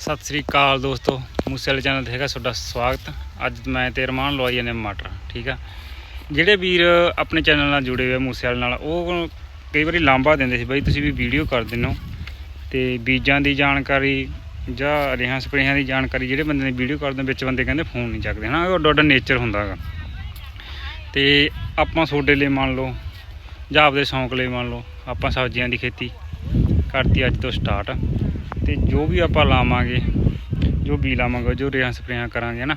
ਸਤਿ ਸ੍ਰੀ ਅਕਾਲ ਦੋਸਤੋ, ਮੂਸੇ ਵਾਲੇ ਚੈਨਲ ਤੇ ਹੈਗਾ ਤੁਹਾਡਾ ਸਵਾਗਤ। ਅੱਜ ਮੈਂ ਤੇ ਰਮਾਨ ਲਵਾਈ ਜਾਂਦੇ ਮਟਰ, ਠੀਕ ਆ? ਜਿਹੜੇ ਵੀਰ ਆਪਣੇ ਚੈਨਲ ਨਾਲ ਜੁੜੇ ਹੋਏ ਆ ਮੂਸੇ ਵਾਲੇ ਨਾਲ, ਉਹ ਕਈ ਵਾਰੀ ਲਾਂਬਾ ਦਿੰਦੇ ਸੀ, ਬਾਈ ਤੁਸੀਂ ਵੀ ਵੀਡੀਓ ਕਰ ਦਿੰਨੋ ਹੋ। ਤੇ ਬੀਜਾਂ ਦੀ ਜਾਣਕਾਰੀ ਜਾਂ ਰੇਹਾਂ ਸਪਰੇਹਾਂ ਦੀ ਜਾਣਕਾਰੀ ਜਿਹੜੇ ਬੰਦੇ ਨੇ ਵੀਡੀਓ ਕਰਦੇ, ਵਿੱਚ ਬੰਦੇ ਕਹਿੰਦੇ ਫੋਨ ਨਹੀਂ ਚੱਕਦੇ, ਹਨਾ? ਉਹ ਡੋਡਾ ਨੇਚਰ ਹੁੰਦਾ ਹੈਗਾ। ਤੇ ਆਪਾਂ ਤੁਹਾਡੇ ਲਈ ਮੰਨ ਲਓ, ਜਾਂ ਆਪਦੇ ਸ਼ੌਂਕ ਲਈ ਮੰਨ ਲਓ, ਆਪਾਂ ਸਬਜ਼ੀਆਂ ਦੀ ਖੇਤੀ ਕਰਤੀ ਅੱਜ ਤੋਂ ਸਟਾਰਟ। ਤੇ ਜੋ ਵੀ ਆਪਾਂ ਲਾਵਾਂਗੇ, ਜੋ ਬੀ ਲਾਵਾਂਗੇ, ਜੋ ਰੇਹਾਂ ਸਪਰੇਆਂ ਕਰਾਂਗੇ ਨਾ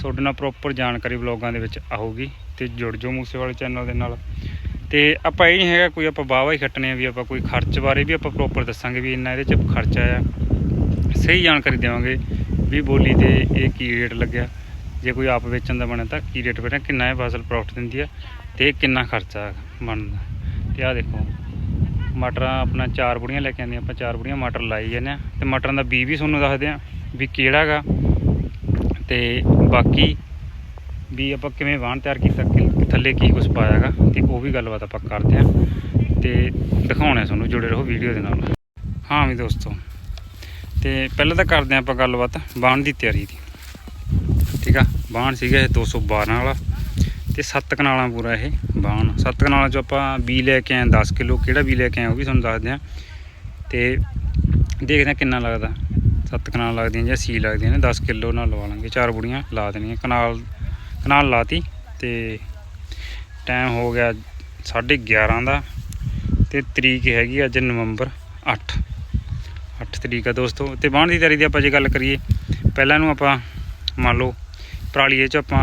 ਤੁਹਾਡੇ ਨਾਲ ਪ੍ਰੋਪਰ ਜਾਣਕਾਰੀ ਵਲੌਗਾਂ ਦੇ ਵਿੱਚ ਆਊਗੀ ਤੇ ਜੁੜ ਜਾਓ ਮੂਸੇ ਵਾਲੇ ਚੈਨਲ ਦੇ ਨਾਲ। ਤੇ ਆਪਾਂ ਇਹ ਨਹੀਂ ਹੈਗਾ ਕੋਈ ਆਪਾਂ ਵਾਹਵਾ ਹੀ ਖੱਟਣੇ ਆ ਵੀ ਆਪਾਂ ਕੋਈ ਖਰਚ ਬਾਰੇ ਵੀ ਆਪਾਂ ਪ੍ਰੋਪਰ ਦੱਸਾਂਗੇ ਵੀ ਇੰਨਾ ਇਹਦੇ 'ਚ ਖਰਚਾ ਆ ਸਹੀ ਜਾਣਕਾਰੀ ਦੇਵਾਂਗੇ ਵੀ ਬੋਲੀ ਤੇ ਇਹ ਕੀ ਰੇਟ ਲੱਗਿਆ। ਜੇ ਕੋਈ ਆਪ ਵੇਚਣ ਦਾ ਬਣਿਆ ਤਾਂ ਕੀ ਰੇਟ ਬਣੇ ਕਿੰਨਾ ਇਹ ਫਸਲ ਪ੍ਰੋਫਿਟ ਦਿੰਦੀ ਆ ਤੇ ਕਿੰਨਾ ਖਰਚਾ ਬਣਦਾ ਤੇ ਆਹ ਦੇਖੋ। ਮਟਰਾਂ ਆਪਣਾ ਚਾਰ ਬੁੜੀਆਂ ਲੈ ਕੇ ਆਂਦੀਆਂ ਆਪਾਂ ਚਾਰ ਬੁੜੀਆਂ ਮਟਰ ਲਾਈ ਜਾਂਦੇ ਆ ਤੇ ਮਟਰਾਂ ਦਾ ਬੀ ਵੀ ਤੁਹਾਨੂੰ ਦੱਸਦੇ ਆ ਵੀ ਕਿਹੜਾ ਗਾ। ਤੇ ਬਾਕੀ ਵੀ ਆਪਾਂ ਕਿਵੇਂ ਵਾਹਣ ਤਿਆਰ ਕੀਤਾ, ਕਿ ਥੱਲੇ ਕੀ ਕੁਝ ਪਾਇਆਗਾ ਤੇ ਉਹ ਵੀ ਗੱਲਬਾਤ ਆਪਾਂ ਕਰਦੇ ਆ ਤੇ ਦਿਖਾਉਣੇ ਤੁਹਾਨੂੰ ਜੁੜੇ ਰਹੋ ਵੀਡੀਓ ਦੇ ਨਾਲ। ਹਾਂ ਵੀ ਦੋਸਤੋ, ਤੇ ਪਹਿਲਾਂ ਤਾਂ ਕਰਦੇ ਆ ਆਪਾਂ ਗੱਲਬਾਤ ਵਾਹਣ ਦੀ ਤਿਆਰੀ ਦੀ। ਠੀਕ ਆ ਬਾਣ ਸੀਗਾ ਇਹ 212 ਵਾਲਾ। ਤੇ ਸੱਤ ਕਨਾਲਾਂ ਪੂਰਾ ਇਹ ਬਾਣ। ਸੱਤ ਕਨਾਲਾਂ ਚੋਂ ਆਪਾਂ ਬੀ ਲੈ ਕੇ ਆਏ 10 ਕਿਲੋ ਕਿਹੜਾ ਬੀ ਲੈ ਕੇ ਆਏ, ਉਹ ਵੀ ਤੁਹਾਨੂੰ ਦੱਸਦੇ ਆ ਤੇ ਦੇਖਦੇ ਆ ਕਿੰਨਾ ਲੱਗਦਾ। ਸੱਤ ਕਨਾਲ ਲੱਗਦੀਆਂ ਜਾਂ ਸੀ ਲੱਗਦੀਆਂ ਨੇ 10 ਕਿਲੋ ਨਾਲ ਲਵਾ ਲਾਂਗੇ। ਚਾਰ ਬੁੜੀਆਂ ਲਾ ਦੇਣੀਆਂ। ਕਨਾਲ ਕਨਾਲ ਲਾਤੀ ਤੇ ਟਾਈਮ ਹੋ ਗਿਆ 11:30 ਦਾ ਤੇ ਤਰੀਕ ਹੈਗੀ ਅੱਜ ਨਵੰਬਰ 8 8 ਤਰੀਕ ਆ ਦੋਸਤੋ। ਤੇ ਬਾਣ ਦੀ ਤਿਆਰੀ ਦੀ ਆਪਾਂ ਜੇ ਗੱਲ ਕਰੀਏ, ਪਹਿਲਾਂ ਨੂੰ ਆਪਾਂ ਮੰਨ ਲਓ ਪਰਾਲੀਏ ਚ ਆਪਾਂ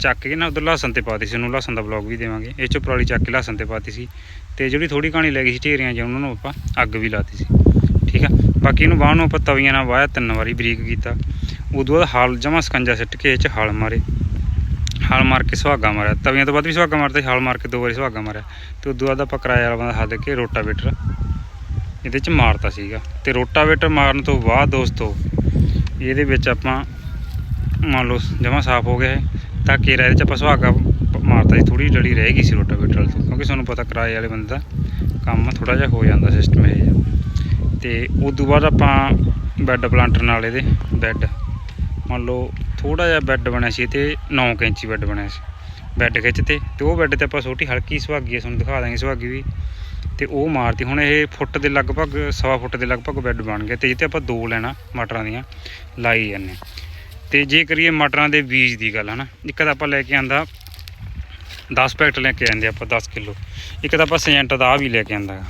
ਚੱਕ ਕੇ ਨਾ ਉਧਰ ਲਸਣ ਤੇ ਪਾਤੀ ਸੀ, ਉਹਨੂੰ ਲਸਣ ਦਾ ਵਲੌਗ ਵੀ ਦੇਵਾਂਗੇ। ਇਹ ਚ ਪਰਾਲੀ ਚੱਕ ਕੇ ਲਸਣ ਤੇ ਪਾਤੀ ਸੀ। ਤੇ ਜਿਹੜੀ ਥੋੜੀ ਕਹਾਣੀ ਲੈ ਗਈ ਸੀ, ਢੇਰੀਆਂ ਜਾਂ ਉਹਨਾਂ ਨੂੰ ਆਪਾਂ ਅੱਗ ਵੀ ਲਾਤੀ ਸੀ। ਠੀਕ ਆ? ਬਾਕੀ ਇਹਨੂੰ ਬਾਹਰ ਨੂੰ ਆਪਾਂ ਤਵੀਆਂ ਨਾਲ ਵਾਇਆ ਤਿੰਨ ਵਾਰੀ ਬਰੀਕ ਕੀਤਾ। ਉਦੋਂ ਬਾਅਦ ਹਾਲ ਜਮਾ ਸਕੰਜਾ ਸਿੱਟ ਕੇ ਇਹ ਚ ਹਾਲ ਮਾਰੇ। ਹਾਲ ਮਾਰ ਕੇ ਸੁਹਾਗਾ ਮਾਰਿਆ। ਤਵੀਆਂ ਤੋਂ ਬਾਅਦ ਵੀ ਸੁਹਾਗਾ ਮਾਰਦੇ ਹਾਲ ਮਾਰ ਕੇ ਦੋ ਵਾਰੀ ਸੁਹਾਗਾ ਮਾਰਿਆ। ਤੇ ਉਦੋਂ ਬਾਅਦ ਆਪਾਂ ਕਿਰਾਏ ਵਾਲਾ ਬੰਦਾ ਹੱਦ ਕੇ ਰੋਟਾਵੇਟਰ ਇਹਦੇ ਚ ਮਾਰਤਾ ਸੀਗਾ। ਤੇ ਰੋਟਾਵੇਟਰ ਮਾਰਨ ਤੋਂ ਬਾਅਦ ਦੋਸਤੋ, ਇਹਦੇ ਵਿੱਚ ਆਪਾਂ ਮੰਨ ਲਓ ਜਮਾ ਸਾਫ਼ ਹੋ ਗਿਆ ਹੈ। ਤਾਂ ਕੇਰਾ ਇਹਦੇ ਚ ਆਪਾਂ ਸੁਹਾਗਾ ਮਾਰਤਾ ਸੀ ਥੋੜੀ ਜੜੀ ਰਹਿ ਗਈ ਸੀ ਰੋਟਾਵੇਟਰ ਵਾਲੇ ਤੋਂ। ਕਿਉਂਕਿ ਤੁਹਾਨੂੰ ਪਤਾ ਕਿਰਾਏ ਵਾਲੇ ਬੰਦੇ ਦਾ ਕੰਮ ਥੋੜਾ ਜਿਹਾ ਹੋ ਜਾਂਦਾ ਸਿਸਟਮ ਇਹ ਜਿਹਾ। ਤੇ ਉਸ ਤੋਂ ਬਾਅਦ ਆਪਾਂ ਬੈੱਡ ਪਲਾਂਟਰ ਨਾਲ ਇਹਦੇ ਬੈੱਡ ਮੰਨ ਲਓ ਥੋੜਾ ਜਿਹਾ ਬੈੱਡ ਬਣਿਆ ਸੀ, ਤੇ 9 ਇੰਚੀ ਬੈੱਡ ਬਣਿਆ ਸੀ। ਬੈੱਡ ਖਿੱਚ ਤੇ ਤੇ ਉਹ ਬੈੱਡ ਤੇ ਆਪਾਂ ਛੋਟੀ ਹਲਕੀ ਸੁਹਾਗੀ ਹੈ ਤੁਹਾਨੂੰ ਦਿਖਾ ਦਾਂਗੇ ਸੁਹਾਗੀ ਵੀ। ਤੇ ਉਹ ਮਾਰਤੀ, ਹੁਣ ਇਹ ਫੁੱਟ ਦੇ ਲਗਭਗ ਸਵਾ ਫੁੱਟ ਦੇ ਲਗਭਗ ਬੈੱਡ ਬਣ ਗਿਆ ਤੇ ਜਿੱਤੇ ਆਪਾਂ ਦੋ ਲੈਣਾ ਮਟਰਾਂ ਦੀਆਂ, ਲਾਈ ਜਾਂਦੇ ਤੇ ਜੇ ਕਰੀਏ ਮਟਰਾਂ ਦੇ ਬੀਜ ਦੀ ਗੱਲ, ਹਨਾ? ਇੱਕ ਤਾਂ ਆਪਾਂ ਲੈ ਕੇ ਆਂਦਾ 10 ਪੈਕਟ ਲੈ ਕੇ ਆਂਦੇ ਆਪਾਂ 10 ਕਿਲੋ। ਇੱਕ ਤਾਂ ਆਪਾਂ ਸਜੈਂਟਾ ਦਾ ਆ ਵੀ ਲੈ ਕੇ ਆਂਦਾ ਗਾ।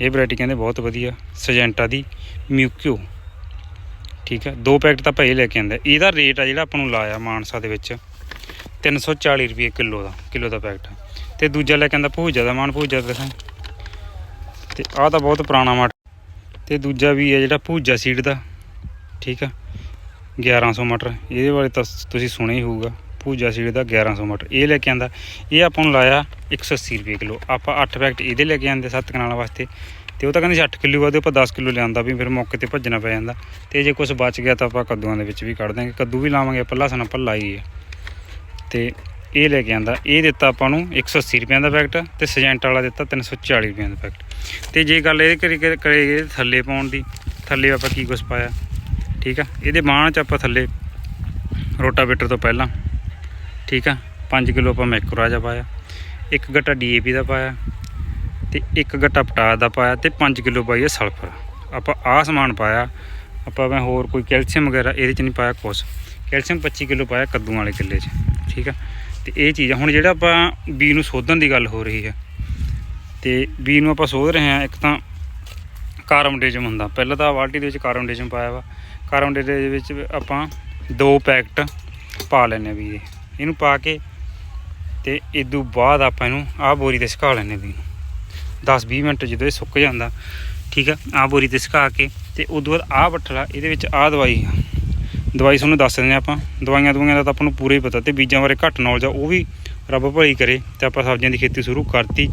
ਇਹ ਵੈਰਾਈਟੀ ਕਹਿੰਦੇ ਬਹੁਤ ਵਧੀਆ, ਸਜੈਂਟਾ ਦੀ ਮਿਊਕਿਓ। ਠੀਕ ਹੈ ਦੋ ਪੈਕਟ ਤਾਂ ਭਾਈ ਲੈ ਕੇ ਆਂਦਾ। ਇਹਦਾ ਰੇਟ ਆ ਜਿਹੜਾ ਆਪਾਂ ਨੂੰ ਲਾਇਆ ਮਾਨਸਾ ਦੇ ਵਿੱਚ 340 ਰੁਪਏ ਕਿਲੋ ਦਾ ਕਿਲੋ ਦਾ ਪੈਕਟ। ਤੇ ਦੂਜਾ ਲੈ ਕੇ ਆਂਦਾ ਭੂਜਾ ਦਾ, ਮਾਨ ਭੂਜਾ ਦਾ ਤੇ ਆਹ ਤਾਂ ਬਹੁਤ ਪੁਰਾਣਾ ਮਟ ਤੇ ਦੂਜਾ ਵੀ ਹੈ ਜਿਹੜਾ ਭੂਜਾ ਸੀਡ ਦਾ। ਠੀਕ ਆ? 1100 ਮਟਰ। ਇਹਦੇ ਬਾਰੇ ਤਾਂ ਤੁਸੀਂ ਸੁਣਿਆ ਹੀ ਹੋਊਗਾ। ਭੂਜਾ ਸੀਡ ਦਾ 1100 ਮਟਰ। ਇਹ ਲੈ ਕੇ ਆਂਦਾ। ਇਹ ਆਪਾਂ ਨੂੰ ਲਾਇਆ 180 ਰੁਪਏ ਕਿਲੋ। ਆਪਾਂ 8 ਪੈਕਟ ਇਹਦੇ ਲੈ ਕੇ ਆਂਦੇ ਸੱਤ ਕਨਾਲਾਂ ਵਾਸਤੇ। ਤੇ ਉਹ ਤਾਂ ਕਹਿੰਦੇ ਸੀ 8 ਕਿਲੋ ਬਾਅਦ ਆਪਾਂ 10 ਕਿਲੋ ਲਿਆਂਦਾ ਵੀ ਫਿਰ ਮੌਕੇ ਤੇ ਭੱਜਣਾ ਪੈ ਜਾਂਦਾ। ਤੇ ਜੇ ਕੁਝ ਬਚ ਗਿਆ ਤਾਂ ਆਪਾਂ ਕੱਦੂਆਂ ਦੇ ਵਿੱਚ ਵੀ ਕੱਢ ਦਾਂਗੇ ਕੱਦੂ ਵੀ ਲਾਵਾਂਗੇ ਪੱਲਾ ਲਸਣ ਆਪਾਂ ਲਾਈ ਹੈ ਤੇ ਇਹ ਲੈ ਕੇ ਆਂਦਾ। ਇਹ ਦਿੱਤਾ ਆਪਾਂ ਨੂੰ 180 ਰੁਪਏ ਦਾ ਪੈਕਟ ਤੇ ਸਜੈਂਟ ਵਾਲਾ ਦਿੱਤਾ 340 ਰੁਪਏ ਦਾ ਪੈਕਟ। ਤੇ ਜੇ ਗੱਲ ਇਹ ਕਰੀ ਕਰੇ ਥੱਲੇ ਪਾਉਣ ਦੀ, ਥੱਲੇ ਆਪਾਂ ਕੀ ਕੁਝ ਪਾਇਆ? ਠੀਕ ਆ? ਇਹਦੇ ਬਾਣ ਚ ਆਪਾਂ ਥੱਲੇ ਰੋਟਾਵੇਟਰ ਤੋਂ ਪਹਿਲਾਂ, ਠੀਕ ਆ? 5 ਕਿਲੋ ਆਪਾਂ ਮੈਕਰੋਰਾਜਾ ਪਾਇਆ, ਇੱਕ ਗੱਟਾ ਡੀਏਪੀ ਦਾ ਪਾਇਆ ਤੇ ਇੱਕ ਗੱਟਾ ਪਟਾਸ ਦਾ ਪਾਇਆ ਤੇ 5 ਕਿਲੋ ਪਾਈ ਸਲਫਰ। ਆਪਾਂ ਆਹ ਸਮਾਨ ਪਾਇਆ, ਆਪਾਂ ਮੈਂ ਹੋਰ ਕੋਈ ਕੈਲਸ਼ੀਅਮ ਵਗੈਰਾ ਇਹਦੇ ਚ ਨਹੀਂ ਪਾਇਆ ਕੁਛ। ਕੈਲਸ਼ੀਅਮ 25 ਕਿਲੋ ਪਾਇਆ ਕੱਦੂਆਂ ਵਾਲੇ ਕਿੱਲੇ 'ਚ, ਠੀਕ ਆ? ਤੇ ਇਹ ਚੀਜ਼ ਆ, ਹੁਣ ਜਿਹੜਾ ਆਪਾਂ ਬੀ ਨੂੰ ਸੋਧਣ ਦੀ ਗੱਲ ਹੋ ਰਹੀ ਹੈ, ਤੇ ਬੀ ਨੂੰ ਆਪਾਂ ਸੋਧ ਰਹੇ ਹਾਂ ਇੱਕ ਤਾਂ ਕਾਰਬਨਡੇਜਮ ਹੁੰਦਾ। ਪਹਿਲਾਂ ਤਾਂ ਬਾਲਟੀ ਦੇ ਵਿੱਚ ਕਾਰਬਨਡੇਜਮ ਪਾਇਆ ਵਾ ਕਾਰਬਨਡੇਜਮ ਦੇ ਵਿੱਚ ਆਪਾਂ ਦੋ ਪੈਕਟ ਪਾ ਲੈਣੇ ਵੀ ਇਹਨੂੰ ਪਾ ਕੇ ਤੇ ਇਦੋਂ ਬਾਅਦ ਆਪਾਂ ਇਹਨੂੰ ਆਹ ਬੋਰੀ ਤੇ ਸੁਕਾ ਲੈਣੇ ਵੀ। 10-20 ਮਿੰਟ ਜਦੋਂ ਇਹ ਸੁੱਕ ਜਾਂਦਾ, ਠੀਕ ਆ, ਆਹ ਬੋਰੀ ਤੇ ਸੁਕਾ ਕੇ ਤੇ ਉਦੋਂ ਬਾਅਦ ਆਹ ਬੱਠਲਾ ਇਹਦੇ ਵਿੱਚ ਆਹ ਦਵਾਈ ਆ। ਦਵਾਈ ਤੁਹਾਨੂੰ ਦੱਸ ਦਿੰਦੇ ਹਾਂ ਆਪਾਂ। ਦਵਾਈਆਂ ਦਵਾਈਆਂ ਦਾ ਤਾਂ ਆਪਾਂ ਨੂੰ ਪੂਰਾ ਹੀ ਪਤਾ ਤੇ ਬੀਜਾਂ ਬਾਰੇ ਘੱਟ ਨੌਲੇਜ ਆ, ਉਹ ਵੀ ਰੱਬ ਭਲੀ ਕਰੇ ਤੇ ਆਪਾਂ ਸਬਜ਼ੀਆਂ ਦੀ ਖੇਤੀ ਸ਼ੁਰੂ ਕਰਤੀ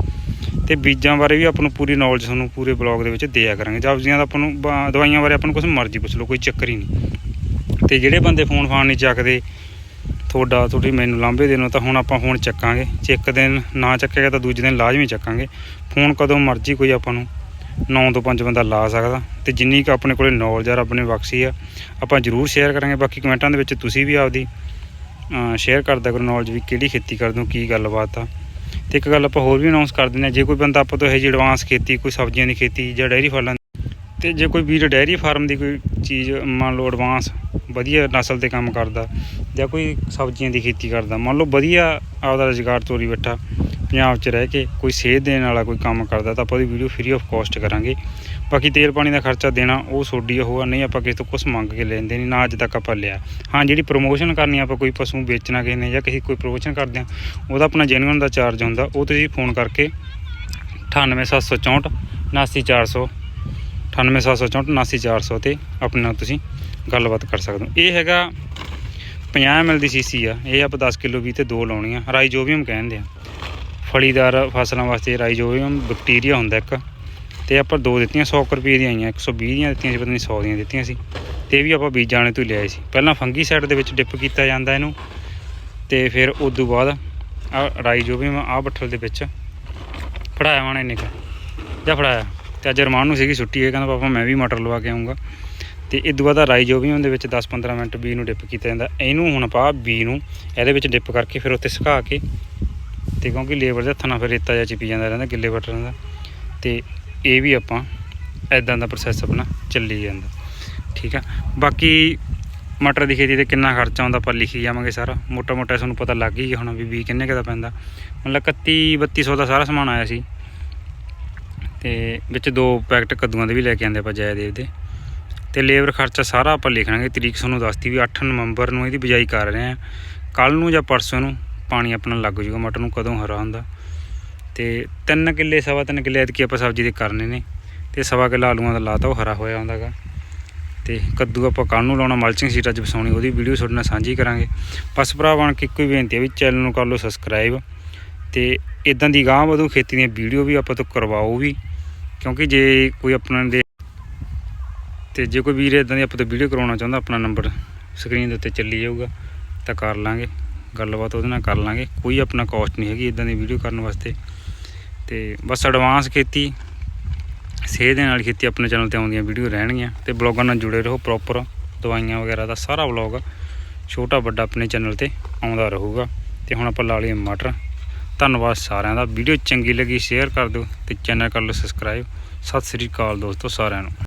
ਤੇ ਬੀਜਾਂ ਬਾਰੇ ਵੀ ਆਪਾਂ ਨੂੰ ਪੂਰੀ ਨੌਲੇਜ ਤੁਹਾਨੂੰ ਪੂਰੇ ਬਲੌਗ ਦੇ ਵਿੱਚ ਦਿਆ ਕਰਾਂਗੇ। ਸਬਜ਼ੀਆਂ ਦਾ ਆਪਾਂ ਨੂੰ ਦਵਾਈਆਂ ਬਾਰੇ ਆਪਾਂ ਨੂੰ ਕੁਝ ਮਰਜ਼ੀ ਪੁੱਛ ਲਓ, ਕੋਈ ਚੱਕਰ ਹੀ ਨਹੀਂ। ਤੇ ਜਿਹੜੇ ਬੰਦੇ ਫੋਨ ਫਾਨ ਨਹੀਂ ਚੱਕਦੇ, ਤੁਹਾਡਾ ਤੁਹਾਡੀ ਮੈਨੂੰ ਲਾਂਭੇ ਦੇਣੋ ਤਾਂ ਹੁਣ ਆਪਾਂ ਫੋਨ ਚੱਕਾਂਗੇ। ਜੇ ਇੱਕ ਦਿਨ ਨਾ ਚੱਕੇਗਾ ਤਾਂ ਦੂਜੇ ਦਿਨ ਲਾਜ਼ਮੀ ਚੱਕਾਂਗੇ। ਫੋਨ ਕਦੋਂ ਮਰਜ਼ੀ ਕੋਈ ਆਪਾਂ ਨੂੰ 9 ਤੋਂ 5 ਬੰਦਾ ਲਾ ਸਕਦਾ। ਤੇ ਜਿੰਨੀ ਕੁ ਆਪਣੇ ਕੋਲੇ ਨੌਲੇਜ ਆ, ਰੱਬ ਨੇ ਬਖਸ਼ੀ ਆ, ਆਪਾਂ ਜ਼ਰੂਰ ਸ਼ੇਅਰ ਕਰਾਂਗੇ। ਬਾਕੀ ਕਮੈਂਟਾਂ ਦੇ ਵਿੱਚ ਤੁਸੀਂ ਵੀ ਆਪਦੀ ਸ਼ੇਅਰ ਕਰਦਾ ਕਰੋ ਨੌਲੇਜ ਵੀ ਕਿਹੜੀ ਖੇਤੀ ਕਰਦੇ ਹੋ, ਕੀ ਗੱਲਬਾਤ ਆ। ਤੇ ਇੱਕ ਗੱਲ ਆਪਾਂ ਹੋਰ ਵੀ ਅਨਾਉਂਸ ਕਰ ਦਿੰਦੇ ਹਾਂ, ਜੇ ਕੋਈ ਬੰਦਾ ਆਪਾਂ ਤੋਂ ਇਹ ਜਿਹੀ ਐਡਵਾਂਸ ਖੇਤੀ, ਕੋਈ ਸਬਜ਼ੀਆਂ ਦੀ ਖੇਤੀ ਜਾਂ ਡੈਰੀ ਫਾਰਮਾਂ ਤੇ ਜੇ ਕੋਈ ਵੀਰ ਡੈਰੀ ਫਾਰਮ ਦੀ ਕੋਈ ਚੀਜ਼, ਮੰਨ ਲਓ ਐਡਵਾਂਸ ਵਧੀਆ ਨਸਲ ਤੇ ਕੰਮ ਕਰਦਾ ਜਾਂ ਕੋਈ ਸਬਜ਼ੀਆਂ ਦੀ ਖੇਤੀ ਕਰਦਾ, ਮੰਨ ਲਓ ਵਧੀਆ ਆਪਦਾ ਰੁਜ਼ਗਾਰ ਤੋਰੀ ਬੈਠਾ ਪੰਜਾਬ 'ਚ ਰਹਿ ਕੇ ਕੋਈ ਸੇਧ ਦੇਣ ਵਾਲਾ ਕੋਈ ਕੰਮ ਕਰਦਾ ਤਾਂ ਆਪਾਂ ਉਹਦੀ ਵੀਡੀਓ ਫ੍ਰੀ ਆਫ ਕਾਸਟ ਕਰਾਂਗੇ। ਬਾਕੀ ਤੇਲ ਪਾਣੀ ਦਾ ਖਰਚਾ ਦੇਣਾ, ਉਹ ਸੋਡੀ ਉਹ ਆ ਨਹੀਂ ਆਪਾਂ ਕਿਸੇ ਤੋਂ ਕੁਝ ਮੰਗ ਕੇ ਲੈਂਦੇ ਨਹੀਂ, ਨਾ ਅੱਜ ਤੱਕ ਆਪਾਂ ਲਿਆ। ਹਾਂ, ਜਿਹੜੀ ਪ੍ਰੋਮੋਸ਼ਨ ਕਰਨੀ ਆਪਾਂ ਕੋਈ ਪਸ਼ੂ ਵੇਚਣਾ ਕਿਸੇ ਨੇ ਜਾਂ ਕਿਸੇ ਕੋਈ ਪ੍ਰੋਮੋਸ਼ਨ ਕਰਦੇ ਆ, ਉਹਦਾ ਆਪਣਾ ਜੈਨੂਅਨ ਦਾ ਚਾਰਜ ਹੁੰਦਾ। ਉਹ ਤੁਸੀਂ ਫੋਨ ਕਰਕੇ 98764 79400 98764 79400 ਤੇ ਆਪਣੇ ਨਾਲ ਤੁਸੀਂ ਗੱਲਬਾਤ ਕਰ ਸਕਦੇ ਹੋ। ਇਹ ਹੈਗਾ 50 ml ਦੀ ਸੀਸੀ ਆ। ਇਹ ਆਪਾਂ 10 ਕਿਲੋ ਵੀ ਤੇ ਦੋ ਲਾਉਣੀ ਲਾਉਣੀਆਂ ਰਾਈਜੋਬੀਅਮ ਕਹਿੰਦੇ ਆ। ਫਲੀਦਾਰ ਫਸਲਾਂ ਵਾਸਤੇ ਰਾਈਜੋਬੀਅਮ, ਬੈਕਟੀਰੀਆ ਹੁੰਦਾ ਇੱਕ। ਤੇ ਆਪਾਂ ਦੋ ਦਿੱਤੀਆਂ 100 ਕੁ ਰੁਪਏ ਦੀਆਂ ਆਈਆਂ 120 ਦੀਆਂ ਦਿੱਤੀਆਂ ਸੀ, ਪਤਾ ਨਹੀਂ 100 ਦੀਆਂ ਦਿੱਤੀਆਂ ਸੀ। ਤੇ ਇਹ ਵੀ ਆਪਾਂ ਬੀਜਾਂ ਵਾਲੇ ਤੋਂ ਹੀ ਲਿਆਏ ਸੀ। ਪਹਿਲਾਂ ਫੰਗੀ ਸਾਈਡ ਦੇ ਵਿੱਚ ਡਿਪ ਕੀਤਾ ਜਾਂਦਾ ਇਹਨੂੰ, ਤੇ ਫਿਰ ਉਸ ਤੋਂ ਬਾਅਦ ਆ ਰਾਈਜੋਬੀਅਮ ਆ ਬੱਠਲ ਦੇ ਵਿੱਚ ਫੜਾਇਆ ਵਾਣਾ ਇਹਨੇ। ਕਾ ਜਾਂ ਫੜਾਇਆ। ਤੇ ਅੱਜ ਰਮਾਨ ਨੂੰ ਸੀਗੀ ਛੁੱਟੀ, ਇਹ ਕਹਿੰਦਾ, ਪਾਪਾ, ਮੈਂ ਵੀ ਮਟਰ ਲਵਾ ਕੇ ਆਉਂਗਾ ਤੇ ਇਹ ਤੋਂ ਬਾਅਦ ਰਾਈਜੋਬੀਅਮ ਦੇ ਵਿੱਚ 10-15 ਮਿੰਟ ਬੀ ਨੂੰ ਡਿਪ ਕੀਤਾ ਜਾਂਦਾ। ਇਹਨੂੰ ਹੁਣ ਆਪਾਂ ਬੀ ਨੂੰ ਇਹਦੇ ਵਿੱਚ ਡਿਪ ਕਰਕੇ ਫਿਰ ਉੱਤੇ ਸੁਕਾ ਕੇ ਤੇ ਕਿਉਂਕਿ ਲੇਬਰ ਦੇ ਹੱਥਾਂ ਨਾਲ ਫਿਰ ਰੇਤਾ ਜਿਹਾ ਚਿਪੀ ਜਾਂਦਾ ਰਹਿੰਦਾ, ਗਿੱਲੇ ਬਟਰਾਂ ਦਾ ਤੇ ਇਹ ਵੀ ਆਪਾਂ ਐਦਾਂ ਦਾ ਪ੍ਰੋਸੈਸ ਆਪਣਾ ਚੱਲੀ ਜਾਂਦਾ। ਠੀਕ ਆ? ਬਾਕੀ ਮਟਰ ਦੀ ਖੇਤੀ ਤੇ ਕਿੰਨਾ ਖਰਚਾ ਆਉਂਦਾ ਆਪਾਂ ਲਿਖੀ ਜਾਵਾਂਗੇ ਸਾਰਾ। ਮੋਟਾ ਮੋਟਾ ਤੁਹਾਨੂੰ ਪਤਾ ਲੱਗ ਹੀ ਗਿਆ ਹੋਣਾ ਵੀ ਬੀ ਕਿੰਨੇ ਕੁ ਦਾ ਪੈਂਦਾ। ਮਤਲਬ 31 3200 ਦਾ ਸਾਰਾ ਸਮਾਨ ਆਇਆ ਸੀ। ਤੇ ਵਿੱਚ ਦੋ ਪੈਕਟ ਕੱਦੂਆਂ ਦੇ ਵੀ ਲੈ ਕੇ ਆਂਦੇ ਆਪਾਂ ਜੈਦੇਵ ਦੇ। ਤੇ ਲੇਬਰ ਖਰਚਾ ਸਾਰਾ ਆਪਾਂ ਲਿਖਣਾਗੇ ਤਰੀਕ ਤੁਹਾਨੂੰ ਦੱਸਤੀ ਵੀ 8 ਨਵੰਬਰ ਨੂੰ ਇਹਦੀ ਬਿਜਾਈ ਕਰ ਰਹੇ ਆ। ਕੱਲ ਨੂੰ ਜਾਂ ਪਰਸੋਂ ਨੂੰ ਪਾਣੀ ਆਪਣਾ ਲੱਗ ਜੂਗਾ, ਮਟਰ ਨੂੰ ਕਦੋਂ ਹਰਾ ਹੁੰਦਾ। ਤੇ 3 ਕਿੱਲੇ, ਸਵਾ ਤਿੰਨ ਕਿੱਲੇ ਐਤਕੀ ਆਪਾਂ ਸਬਜ਼ੀ ਦੇ ਕਰਨੇ ਨੇ। ਤੇ ਸਵਾ ਕਿੱਲਾ ਆਲੂਆਂ ਦਾ ਲਾਤਾ, ਉਹ ਹਰਾ ਹੋਇਆ ਹੁੰਦਾਗਾ। ਤੇ ਕੱਦੂ ਆਪਾਂ ਕੱਲ ਨੂੰ ਲਾਉਣਾ ਮਲਚਿੰਗ ਸੀਟ ਅੱਜ ਵਸਾਉਣੀ, ਉਹਦੀ ਵੀਡੀਓ ਤੁਹਾਡੇ ਨਾਲ ਸਾਂਝੀ ਕਰਾਂਗੇ। ਬਸ ਭਰਾ ਬਣ ਕੇ ਇੱਕੋ ਹੀ ਬੇਨਤੀ ਹੈ ਵੀ ਚੈਨਲ ਨੂੰ ਕਰ ਲਓ ਸਬਸਕ੍ਰਾਈਬ ਤੇ ਇਦਾਂ ਦੀ ਗਾਂਹ ਵਧੂ ਖੇਤੀ ਦੀਆਂ ਵੀਡੀਓ ਵੀ ਆਪਾਂ ਤੋਂ ਕਰਵਾਓ ਵੀ, ਕਿਉਂਕਿ ਜੇ ਕੋਈ ਆਪਣਾ ਦੇ ਤੇ ਜੇ ਕੋਈ ਵੀਰ ਇਦਾਂ ਦੀ ਆਪਾਂ ਤੋਂ ਵੀਡੀਓ ਕਰਵਾਉਣਾ ਚਾਹੁੰਦਾ, ਆਪਣਾ ਨੰਬਰ ਸਕਰੀਨ ਦੇ ਉੱਤੇ ਚੱਲੀ ਜਾਊਗਾ, ਤਾਂ ਕਰ ਲਾਂਗੇ। ਗੱਲਬਾਤ ਉਹਦੇ ਨਾਲ ਕਰ ਲਾਂਗੇ। ਕੋਈ ਆਪਣਾ ਕਾਸਟ ਨਹੀਂ ਹੈਗੀ ਇਦਾਂ ਦੀ ਵੀਡੀਓ ਕਰਨ ਵਾਸਤੇ। ਤੇ ਬਸ ਐਡਵਾਂਸ ਖੇਤੀ ਸਿਹਤ ਦੇ ਨਾਲ ਖੇਤੀ ਆਪਣੇ ਚੈਨਲ ਤੇ ਆਉਂਦੀਆਂ ਵੀਡੀਓ ਰਹਿਣਗੀਆਂ। ਤੇ ਬਲੌਗਾਂ ਨਾਲ ਜੁੜੇ ਰਹੋ ਪ੍ਰੋਪਰ ਦਵਾਈਆਂ ਵਗੈਰਾ ਦਾ ਸਾਰਾ ਬਲੌਗ ਛੋਟਾ ਵੱਡਾ ਆਪਣੇ ਚੈਨਲ ਤੇ ਆਉਂਦਾ ਰਹੂਗਾ। ਤੇ ਹੁਣ ਆਪਾਂ ਲਾ ਲਈਏ ਮਟਰ। ਧੰਨਵਾਦ ਸਾਰਿਆਂ ਦਾ। ਵੀਡੀਓ ਚੰਗੀ ਲੱਗੀ ਸ਼ੇਅਰ ਕਰ ਦਿਓ ਤੇ ਚੈਨਲ ਕਰ ਲਓ ਸਬਸਕ੍ਰਾਈਬ ਸਤਿ ਸ੍ਰੀ ਅਕਾਲ ਦੋਸਤੋ ਸਾਰਿਆਂ ਨੂੰ।